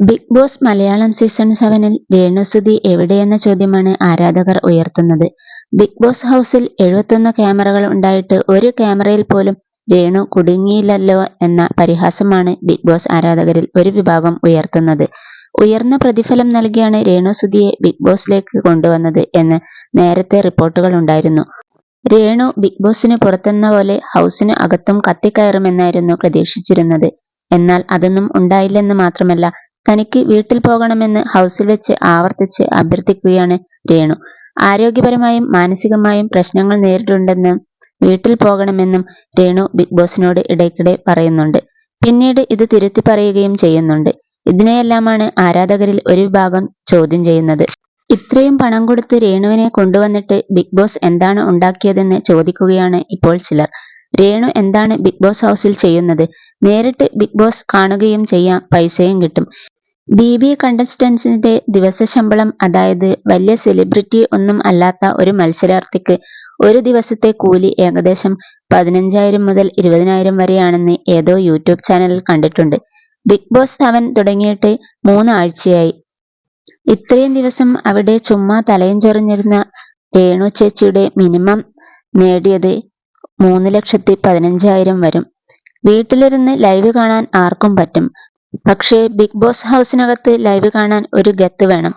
Big boss Malayalam season സെവനിൽ രേണുസുതി എവിടെയെന്ന ചോദ്യമാണ് ആരാധകർ ഉയർത്തുന്നത്. ബിഗ് ബോസ് ഹൗസിൽ എഴുപത്തൊന്ന് ക്യാമറകൾ ഉണ്ടായിട്ട് ഒരു ക്യാമറയിൽ പോലും രേണു കുടുങ്ങിയില്ലല്ലോ എന്ന പരിഹാസമാണ് ബിഗ് ബോസ് ആരാധകരിൽ ഒരു വിഭാഗം ഉയർത്തുന്നത്. ഉയർന്ന പ്രതിഫലം നൽകിയാണ് രേണുസുതിയെ ബിഗ് ബോസിലേക്ക് കൊണ്ടുവന്നത് എന്ന് നേരത്തെ റിപ്പോർട്ടുകൾ ഉണ്ടായിരുന്നു. രേണു ബിഗ് ബോസിന് പുറത്തെന്ന പോലെ ഹൗസിന് അകത്തും കത്തിക്കയറുമെന്നായിരുന്നു പ്രതീക്ഷിച്ചിരുന്നത്. എന്നാൽ അതൊന്നും ഉണ്ടായില്ലെന്ന് മാത്രമല്ല തനിക്ക് വീട്ടിൽ പോകണമെന്ന് ഹൗസിൽ വെച്ച് ആവർത്തിച്ച് അഭ്യർത്ഥിക്കുകയാണ് രേണു. ആരോഗ്യപരമായും മാനസികമായും പ്രശ്നങ്ങൾ നേരിട്ടുണ്ടെന്ന് വീട്ടിൽ പോകണമെന്നും രേണു ബിഗ് ബോസിനോട് ഇടയ്ക്കിടെ പറയുന്നുണ്ട്. പിന്നീട് ഇത് തിരുത്തി പറയുകയും ചെയ്യുന്നുണ്ട്. ഇതിനെയെല്ലാമാണ് ആരാധകരിൽ ഒരു വിഭാഗം ചോദ്യം ചെയ്യുന്നത്. ഇത്രയും പണം കൊടുത്ത് രേണുവിനെ കൊണ്ടുവന്നിട്ട് ബിഗ് ബോസ് എന്താണ് ഉണ്ടാക്കിയതെന്ന് ചോദിക്കുകയാണ് ഇപ്പോൾ ചിലർ. രേണു എന്താണ് ബിഗ് ബോസ് ഹൗസിൽ ചെയ്യുന്നത്? നേരിട്ട് ബിഗ് ബോസ് കാണുകയും ചെയ്യാം പൈസയും കിട്ടും. ബി ബി കണ്ടസ്റ്റൻസിന്റെ ദിവസശമ്പളം അതായത് വലിയ സെലിബ്രിറ്റി ഒന്നും അല്ലാത്ത ഒരു മത്സരാർത്ഥിക്ക് ഒരു ദിവസത്തെ കൂലി ഏകദേശം പതിനഞ്ചായിരം മുതൽ ഇരുപതിനായിരം വരെയാണെന്ന് ഏതോ യൂട്യൂബ് ചാനലിൽ കണ്ടിട്ടുണ്ട്. ബിഗ് ബോസ് സെവൻ തുടങ്ങിയിട്ട് മൂന്ന് ആഴ്ചയായി ഇത്രയും ദിവസം അവിടെ ചുമ്മാ തലയും ചൊറിഞ്ഞിരുന്ന രേണു ചേച്ചിയുടെ മിനിമം നേടിയത് മൂന്ന് ലക്ഷത്തി പതിനഞ്ചായിരം വരും. വീട്ടിലിരുന്ന് ലൈവ് കാണാൻ ആർക്കും പറ്റും. പക്ഷേ ബിഗ് ബോസ് ഹൗസിനകത്ത് ലൈവ് കാണാൻ ഒരു ഗത്ത് വേണം.